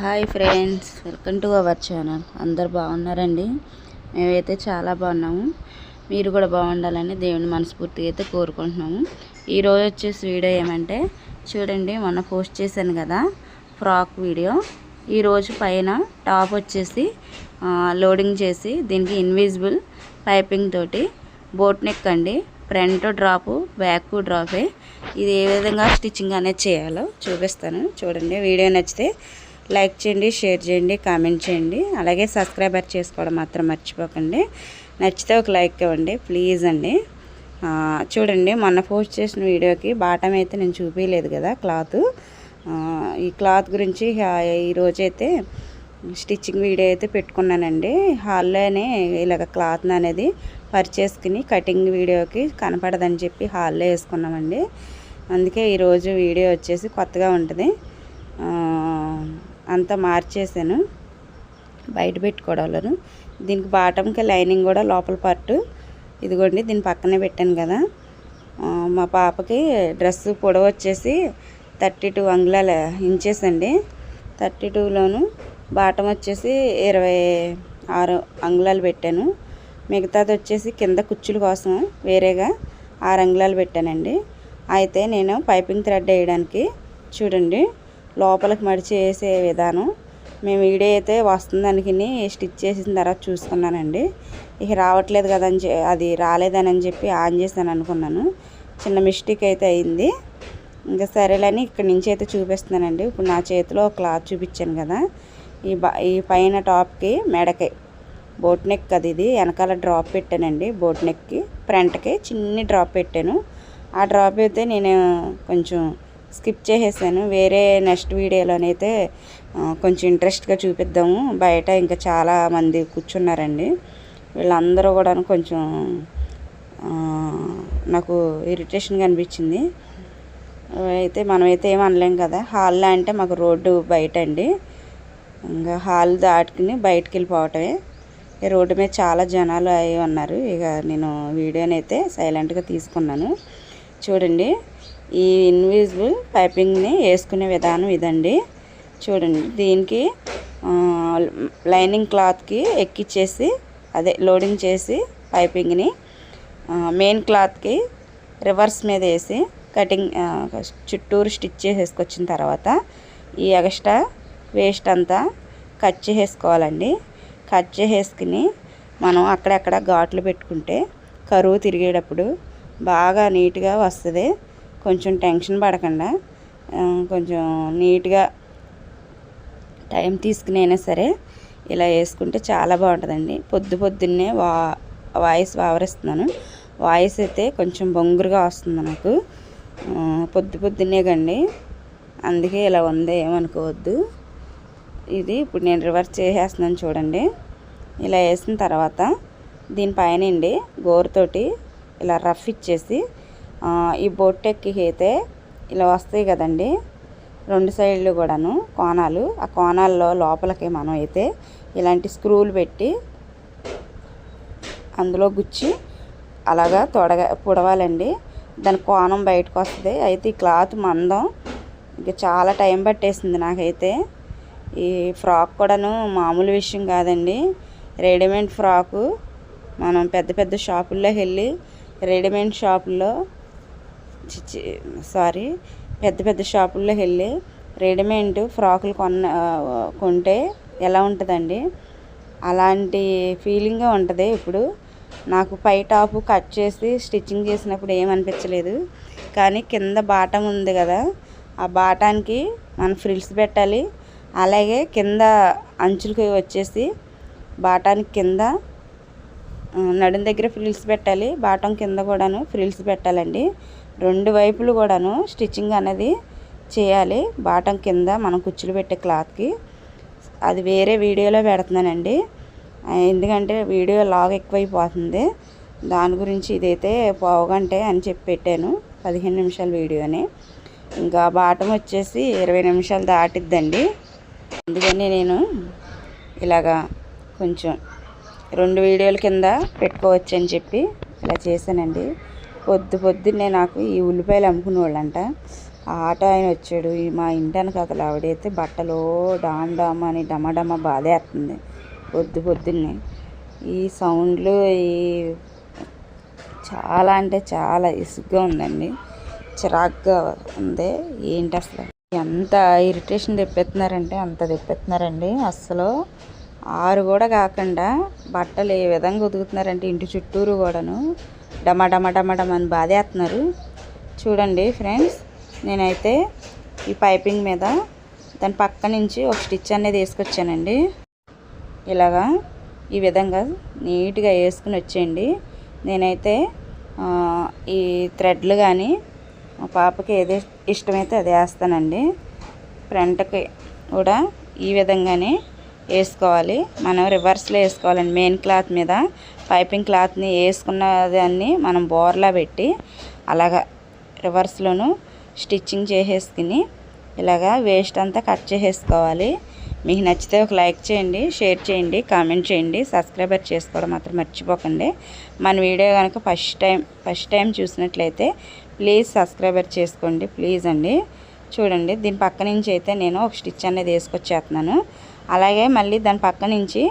Hi friends welcome to our channel. అందరు బాగున్నారండి? మేమైతే చాలా బాగున్నాము. మీరు కూడా బాగుండాలని దేవుని మనస్ఫూర్తిగా అయితే కోరుకుంటున్నాము. ఈరోజు వచ్చేసి వీడియో ఏమంటే చూడండి మొన్న పోస్ట్ చేశాను కదా ఫ్రాక్ వీడియో. ఈరోజు పైన టాప్ వచ్చేసి లోడింగ్ చేసి దీనికి ఇన్విజిబుల్ పైపింగ్ తోటి బోట్ నెక్ అండి. ఫ్రంట్ డ్రాపు బ్యాక్ డ్రాపే. ఇది ఏ విధంగా స్టిచ్చింగ్ అనేది చేయాలో చూపిస్తాను. చూడండి వీడియో నచ్చితే లైక్ చేయండి షేర్ చేయండి కామెంట్ చేయండి. అలాగే సబ్స్క్రైబర్ చేసుకోవడం మాత్రం మర్చిపోకండి. నచ్చితే ఒక లైక్ ఇవ్వండి ప్లీజ్ అండి. చూడండి మొన్న పోస్ట్ చేసిన వీడియోకి బాటం అయితే నేను చూపించలేదు కదా క్లాత్. ఈ క్లాత్ గురించి ఈరోజైతే స్టిచ్చింగ్ వీడియో అయితే పెట్టుకున్నానండి. హాల్లోనే ఇలాగ క్లాత్ అనేది పరిచేసుకుని కటింగ్ వీడియోకి కనపడదని చెప్పి హాల్లో వేసుకున్నామండి. అందుకే ఈరోజు వీడియో వచ్చేసి కొత్తగా ఉంటుంది. అంతా మార్చేసాను. బయట పెట్టుకోవడాలను దీనికి బాటంకి లైనింగ్ కూడా లోపల పట్టు. ఇదిగోండి దీని పక్కనే పెట్టాను కదా. మా పాపకి డ్రెస్ పొడవు వచ్చేసి థర్టీ టూ అంగుళాల ఇంచెస్ అండి థర్టీ టూలోను బాటం వచ్చేసి ఇరవై ఆరు అంగుళాలు పెట్టాను. మిగతాది వచ్చేసి కింద కుచ్చుల కోసం వేరేగా ఆరు అంగుళాలు పెట్టానండి. అయితే నేను పైపింగ్ థ్రెడ్ వేయడానికి చూడండి. లోపలికి మడిచి వేసే విధానం. మేము వీడియో అయితే వస్తుందని స్టిచ్ చేసిన తర్వాత చూసుకున్నానండి. ఇక రావట్లేదు కదా అని అది రాలేదని చెప్పి ఆన్ చేశాను అనుకున్నాను. చిన్న మిస్టేక్ అయితే అయింది. ఇంకా సరేలని ఇక్కడ నుంచి అయితే చూపిస్తున్నానండి. ఇప్పుడు నా చేతిలో క్లాత్ చూపించాను కదా. ఈ ఈ పైన టాప్కి మెడకి. బోట్ నెక్ అది ఇది. వెనకాల డ్రాప్ పెట్టానండి బోట్ నెక్కి. ఫ్రంట్కి చిన్ని డ్రాప్ పెట్టాను. ఆ డ్రాప్ అయితే నేను కొంచెం స్కిప్ చేసేసాను. వేరే నెక్స్ట్ వీడియోలోనైతే కొంచెం ఇంట్రెస్ట్గా చూపిద్దాము. బయట ఇంకా చాలా మంది కూర్చున్నారండి. వీళ్ళందరూ కూడా కొంచెం నాకు ఇరిటేషన్గా అనిపించింది అయితే మనమైతే ఏం అనలేం కదా. హాల్లో అంటే మాకు రోడ్డు బయట అండి ఇంకా హాల్ దాటుకుని బయటకు వెళ్ళిపోవటమే ఈ రోడ్డు మీద చాలా జనాలు అయి ఉన్నారు. ఇక నేను వీడియోని అయితే సైలెంట్గా తీసుకున్నాను. చూడండి. ఈ ఇన్విజిబుల్ పైపింగ్ని వేసుకునే విధానం ఇదండి. చూడండి దీనికి లైనింగ్ క్లాత్కి ఎక్కిచ్చేసి అదే లోడింగ్ చేసి పైపింగ్ని మెయిన్ క్లాత్కి రివర్స్ మీద వేసి కటింగ్ చుట్టూరు స్టిచ్ చేసేసుకొచ్చిన తర్వాత ఈ ఎగస్ట్రా వేస్ట్ అంతా కట్ చేసేసుకోవాలండి. కట్ చేసేసుకుని మనం అక్కడక్కడ ఘాట్లు పెట్టుకుంటే కరువు తిరిగేటప్పుడు బాగా నీట్గా వస్తుంది. కొంచెం టెన్షన్ పడకుండా. కొంచెం నీట్గా టైం తీసుకుని అయినా సరే ఇలా వేసుకుంటే చాలా బాగుంటుందండి. పొద్దు పొద్దున్నే వా వాయిస్ వావరిస్తున్నాను. వాయిస్ అయితే కొంచెం బొంగురుగా వస్తుంది నాకు. పొద్దు పొద్దున్నే కండి. అందుకే ఇలా ఉంది ఏమనుకోవద్దు. ఇది ఇప్పుడు నేను రివర్స్ చేసేస్తున్నాను చూడండి. ఇలా వేసిన తర్వాత దీనిపైన అండి గోరుతోటి ఇలా రఫ్ ఇచ్చేసి ఈ బొట్టెక్కి అయితే ఇలా వస్తాయి కదండి. రెండు సైడ్లు కూడాను కోణాలు. ఆ కోణాల్లో లోపలికి మనం అయితే ఇలాంటి స్క్రూలు పెట్టి అందులో గుచ్చి అలాగా తొడగ పొడవాలండి దాని కోణం బయటకు వస్తుంది. అయితే ఈ క్లాత్ మందం ఇంకా చాలా టైం పట్టేసింది నాకైతే. ఈ ఫ్రాక్ కూడాను మామూలు విషయం కాదండి. Readymade frock. మనం పెద్ద పెద్ద షాపుల్లో వెళ్ళి రెడీమేడ్ షాపుల్లో చిచ్చి సారీ పెద్ద పెద్ద షాపుల్లో వెళ్ళి రెడీమేడ్ ఫ్రాకులు కొన్న కొంటే ఎలా ఉంటుందండి? అలాంటి ఫీలింగే ఉంటుంది ఇప్పుడు. నాకు పై టాపు కట్ చేసి స్టిచ్చింగ్ చేసినప్పుడు ఏమనిపించలేదు కానీ కింద బాటం ఉంది కదా ఆ బాటానికి మనం ఫ్రిల్స్ పెట్టాలి. అలాగే కింద అంచులకి వచ్చేసి బాటానికి కింద నడుం దగ్గర ఫ్రిల్స్ పెట్టాలి. బాటం కింద కూడాను ఫ్రిల్స్ పెట్టాలండి. రెండు వైపులు కూడాను స్టిచ్చింగ్ అనేది చేయాలి. బాటం కింద మనం కుచ్చులు పెట్టే క్లాత్కి. అది వేరే వీడియోలో పెడుతున్నానండి. ఎందుకంటే వీడియో లాగ్ ఎక్కువైపోతుంది. దాని గురించి ఇదైతే పావుగంటే అని చెప్పి పెట్టాను. పదిహేను నిమిషాల వీడియోని. ఇంకా బాటం వచ్చేసి ఇరవై నిమిషాలు దాటిద్దండి. అందుకని నేను ఇలాగా కొంచెం రెండు వీడియోల కింద పెట్టుకోవచ్చు అని చెప్పి ఇలా చేశానండి. పొద్దు పొద్దున్నే నాకు ఈ ఉల్లిపాయలు అమ్ముకునే వాళ్ళంట ఆ ఆటో ఆయన వచ్చాడు మా ఇంటి వెనకాతల ఆవిడైతే బట్టలు డామ్ డామ్ అని డమడమ బాధేస్తుంది పొద్దు పొద్దున్నే. ఈ సౌండ్లు ఈ చాలా అంటే చాలా ఇసుగ్గా ఉందండి చిరాగ్గా ఉంది. ఏంటి అసలు? ఎంత ఇరిటేషన్ తెప్పిస్తున్నారంటే అంత తెప్పిస్తున్నారండి అస్సలు ఆరు కూడా కాకుండా బట్టలు ఏ విధంగా ఉతుకుతున్నారంటే ఇంటి చుట్టూరు కూడాను. డమా డమా డమ డమ అని బాధేస్తున్నారు. చూడండి ఫ్రెండ్స్ నేనైతే ఈ పైపింగ్ మీద దాని పక్క నుంచి ఒక స్టిచ్ అనేది వేసుకొచ్చానండి. ఇలాగా ఈ విధంగా నీట్గా వేసుకుని వచ్చేయండి. నేనైతే ఈ థ్రెడ్లు కానీ మా పాపకి ఏది ఇష్టమైతే అది వేస్తానండి. ఫ్రంట్కి కూడా ఈ విధంగానే వేసుకోవాలి. మనం రివర్స్లో వేసుకోవాలండి. మెయిన్ క్లాత్ మీద పైపింగ్ క్లాత్ని వేసుకున్న దాన్ని మనం బోర్లా పెట్టి అలాగా రివర్స్లోను స్టిచ్చింగ్ చేసేసుకుని ఇలాగా వేస్ట్ అంతా కట్ చేసేసుకోవాలి. మీకు నచ్చితే ఒక లైక్ చేయండి షేర్ చేయండి కామెంట్ చేయండి. సబ్స్క్రైబర్ చేసుకోవడం మాత్రం మర్చిపోకండి. మన వీడియో కనుక ఫస్ట్ టైం ఫస్ట్ టైం చూసినట్లయితే ప్లీజ్ సబ్స్క్రైబర్ చేసుకోండి. ప్లీజ్ అండి. చూడండి. దీని పక్క నుంచి అయితే నేను ఒక స్టిచ్ అనేది వేసుకొచ్చేస్తున్నాను. అలాగే మళ్ళీ దాని పక్క నుంచి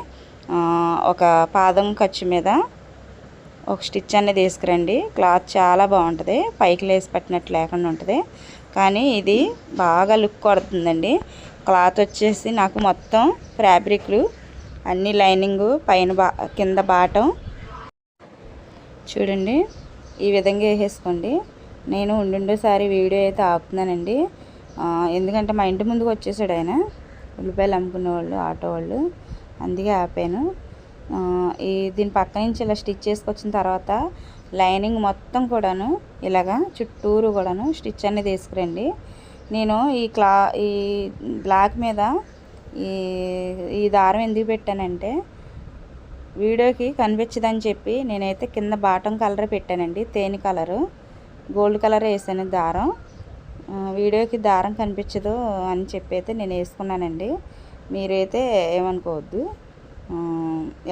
ఒక పాదం ఖర్చు మీద ఒక స్టిచ్ అనేది తీసుకురండి క్లాత్ చాలా బాగుంటుంది. పైకి లేసి పెట్టినట్టు లేకుండా ఉంటుంది. కానీ ఇది బాగా లుక్ కొడుతుందండి. క్లాత్ వచ్చేసి నాకు మొత్తం ఫ్యాబ్రిక్లు అన్ని లైనింగ్ పైన బా కింద బాటం. చూడండి ఈ విధంగా వేసేసుకోండి. నేను ఉండుండోసారి వీడియో అయితే ఆపుతున్నానండి. ఎందుకంటే మా ఇంటి ముందుకు వచ్చేసాడు ఆయన. ఉల్లిపాయలు అమ్ముకునే వాళ్ళు ఆటో వాళ్ళు అందుకే ఆపాను. ఈ దీని పక్క నుంచి ఇలా స్టిచ్ చేసుకొచ్చిన తర్వాత లైనింగ్ మొత్తం కూడాను ఇలాగా చుట్టూరు కూడాను స్టిచ్ అనేది వేసుకురండి నేను ఈ క్లా ఈ బ్లాక్ మీద ఈ ఈ దారం ఎందుకు పెట్టానంటే వీడియోకి కనిపించదని చెప్పి నేనైతే కింద బాటం కలర్ పెట్టానండి తేనె కలరు. గోల్డ్ కలర్ వేసాను దారం. వీడియోకి దారం కనిపించదు అని చెప్పి అయితే నేను వేసుకున్నానండి. మీరైతే ఏమనుకోవద్దు.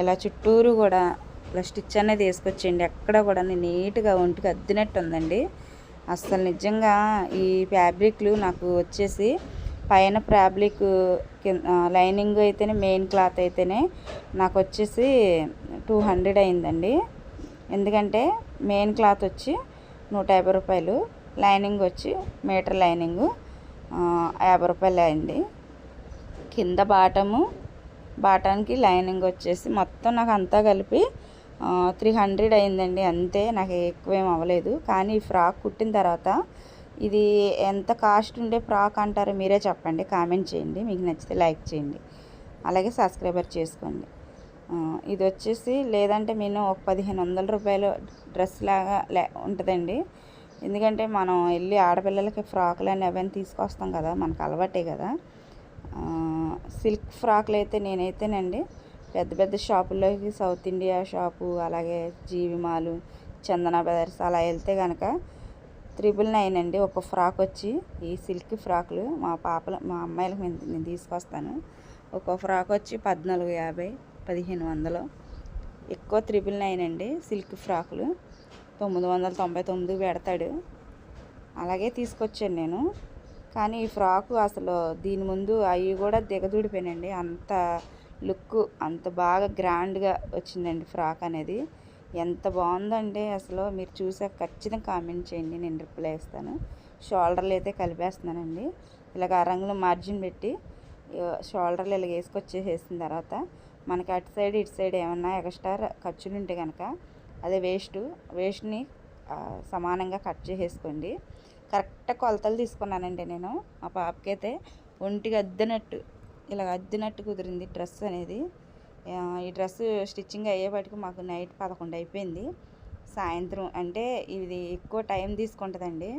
ఇలా చుట్టూరు కూడా ఇలా స్టిచ్ అనేది వేసుకొచ్చేయండి. ఎక్కడ కూడా నీట్గా ఒంటికి అద్దినట్టు ఉందండి. అసలు నిజంగా ఈ ఫ్యాబ్రిక్లు నాకు వచ్చేసి పైన ఫ్యాబ్రిక్ కింద లైనింగ్ అయితేనే మెయిన్ క్లాత్ అయితేనే నాకు వచ్చేసి టూ హండ్రెడ్ అయిందండి. ఎందుకంటే మెయిన్ క్లాత్ వచ్చి నూట యాభై రూపాయలు. లైనింగ్ వచ్చి మీటర్ లైనింగ్. యాభై రూపాయలు అయింది కింద బాటము బాటానికి లైనింగ్ వచ్చేసి మొత్తం నాకు అంతా కలిపి త్రీ హండ్రెడ్ అయిందండి. అంతే నాకు ఎక్కువేం అవ్వలేదు. కానీ ఈ ఫ్రాక్ కుట్టిన తర్వాత ఇది ఎంత కాస్ట్ ఉండే ఫ్రాక్ అంటారో మీరే చెప్పండి. కామెంట్ చేయండి. మీకు నచ్చితే లైక్ చేయండి. అలాగే సబ్స్క్రైబర్ చేసుకోండి. ఇది వచ్చేసి లేదంటే నేను ఒక పదిహేను వందల రూపాయలు డ్రెస్ లాగా లే ఉంటుందండి. ఎందుకంటే మనం వెళ్ళి ఆడపిల్లలకి ఫ్రాకులు అని అవన్నీ తీసుకొస్తాం కదా మనకు అలవాటే కదా. సిల్క్ ఫ్రాక్లు అయితే నేనైతేనండి పెద్ద పెద్ద షాపుల్లోకి సౌత్ ఇండియా షాపు అలాగే జీవి మాలు చందన బ్రదర్స్ అలా వెళ్తే కనుక త్రిబుల్ నైన్ అండి ఒక ఫ్రాక్ వచ్చి ఈ సిల్క్ ఫ్రాక్లు మా పాపల మా అమ్మాయిలకు నేను తీసుకొస్తాను. ఒక ఫ్రాక్ వచ్చి పద్నాలుగు యాభై పదిహేను వందలు. ఎక్కువ త్రిబుల్ నైన్ అండి సిల్క్ ఫ్రాకులు. తొమ్మిది వందల తొంభై తొమ్మిది పెడతాడు. అలాగే తీసుకొచ్చాను నేను. కానీ ఈ ఫ్రాకు అసలు దీని ముందు అవి కూడా దిగదూడిపోయినండి అంత లుక్ అంత బాగా గ్రాండ్గా వచ్చిందండి ఫ్రాక్ అనేది. ఎంత బాగుందంటే అసలు మీరు చూసాక ఖచ్చితంగా కామెంట్ చేయండి నేను రిప్లై ఇస్తాను. షోల్డర్లు అయితే కలిపేస్తున్నానండి. ఇలాగ ఆ రంగులో మార్జిన్ పెట్టి షోల్డర్లు ఇలా వేసుకొచ్చేసేసిన తర్వాత మనకి అటు సైడ్ ఇటు సైడ్ ఏమన్నా ఎక్స్ట్రా ఖర్చులు ఉంటే కనుక అదే వేస్ట్ వేస్ట్ని సమానంగా కట్ చేసేసుకోండి. కరెక్ట్ కొలతలు తీసుకున్నానండి నేను. మా పాపకైతే ఒంటికి అద్దినట్టు ఇలా అద్దినట్టు కుదిరింది డ్రెస్ అనేది. ఈ డ్రెస్ స్టిచ్చింగ్ అయ్యేపాటికి మాకు నైట్ పదకొండు అయిపోయింది. సాయంత్రం అంటే ఇది ఎక్కువ టైం తీసుకుంటుందండి.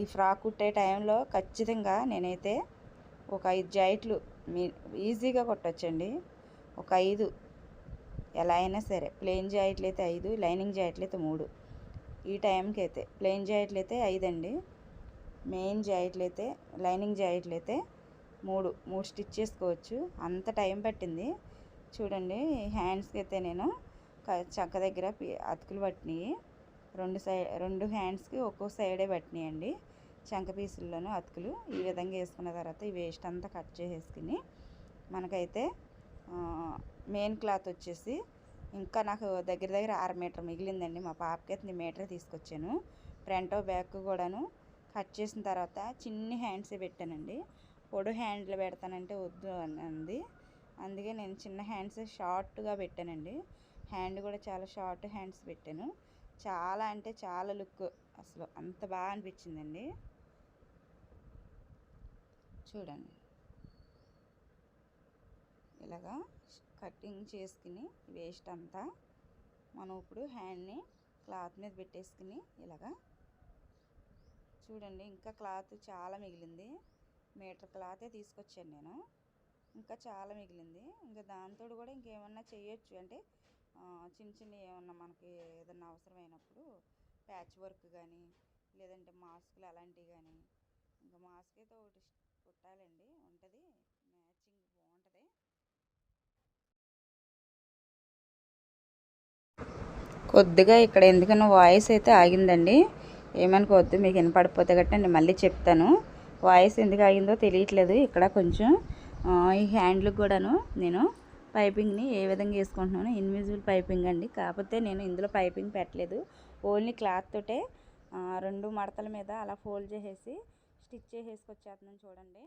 ఈ ఫ్రాక్ కుట్టే టైంలో ఖచ్చితంగా నేనైతే ఒక ఐదు జాయిట్లు మీ ఈజీగా కొట్టచ్చండి. ఒక ఐదు ఎలా అయినా సరే ప్లెయిన్ జాయిట్లు అయితే ఐదు లైనింగ్ జాయిట్లు అయితే మూడు. ఈ టైంకి అయితే ప్లెయిన్ జాయిట్లు అయితే ఐదు అండి మెయిన్ జాయిట్లు అయితే లైనింగ్ జాయిట్లు అయితే మూడు మూడు స్టిచ్ చేసుకోవచ్చు. అంత టైం పట్టింది. చూడండి హ్యాండ్స్కి అయితే నేను చక్క దగ్గర అతుకులు పట్టినాయి. రెండు సైడ్ రెండు హ్యాండ్స్కి ఒక్కో సైడే పట్టినాయండి. చంక పీసుల్లోనూ అతుకులు ఈ విధంగా వేసుకున్న తర్వాత ఈ వేస్ట్ అంతా కట్ చేసేసుకుని మనకైతే మెయిన్ క్లాత్ వచ్చేసి ఇంకా నాకు దగ్గర దగ్గర ఆరు మీటర్ మిగిలిందండి. మా పాపకి అయితే మీటర్ తీసుకొచ్చాను. ఫ్రంట్ బ్యాక్ కూడాను. కట్ చేసిన తర్వాత చిన్ని హ్యాండ్స్ పెట్టానండి. పొడు హ్యాండ్లు పెడతానంటే వద్దు అని అంది. అందుకే నేను చిన్న హ్యాండ్స్ షార్ట్గా పెట్టానండి. హ్యాండ్ కూడా చాలా షార్ట్ హ్యాండ్స్ పెట్టాను. చాలా అంటే చాలా లుక్ అసలు అంత బాగా అనిపించిందండి. చూడండి. ఇలాగా కటింగ్ చేసుకుని వేస్ట్ అంతా మనం ఇప్పుడు హ్యాండ్ని క్లాత్ మీద పెట్టేసుకుని ఇలాగా చూడండి ఇంకా క్లాత్ చాలా మిగిలింది. మీటర్ క్లాతే తీసుకొచ్చాను నేను. ఇంకా చాలా మిగిలింది. ఇంకా దాంతో కూడా ఇంకేమన్నా చేయొచ్చు. అంటే చిన్న చిన్న ఏమన్నా మనకి ఏదన్నా అవసరమైనప్పుడు ప్యాచ్ వర్క్ కానీ లేదంటే మాస్కులు అలాంటివి కానీ ఇంకా మాస్క్ అయితే ఒకటి కుట్టాలండి ఉంటుంది. కొద్దిగా ఇక్కడ ఎందుకన్నా వాయిస్ అయితే ఆగిందండి. ఏమనుకోవద్దు మీకు వినపడిపోతే గట్రా నేను మళ్ళీ చెప్తాను. వాయిస్ ఎందుకు ఆగిందో తెలియట్లేదు ఇక్కడ కొంచెం. ఈ హ్యాండ్లకు కూడాను నేను పైపింగ్ని ఏ విధంగా వేసుకుంటున్నాను ఇన్విజిబుల్ పైపింగ్ అండి. కాకపోతే నేను ఇందులో పైపింగ్ పెట్టలేదు. ఓన్లీ క్లాత్ తోటే రెండు మడతల మీద అలా ఫోల్డ్ చేసేసి స్టిచ్ చేసేసుకొచ్చేస్తున్నాను చూడండి.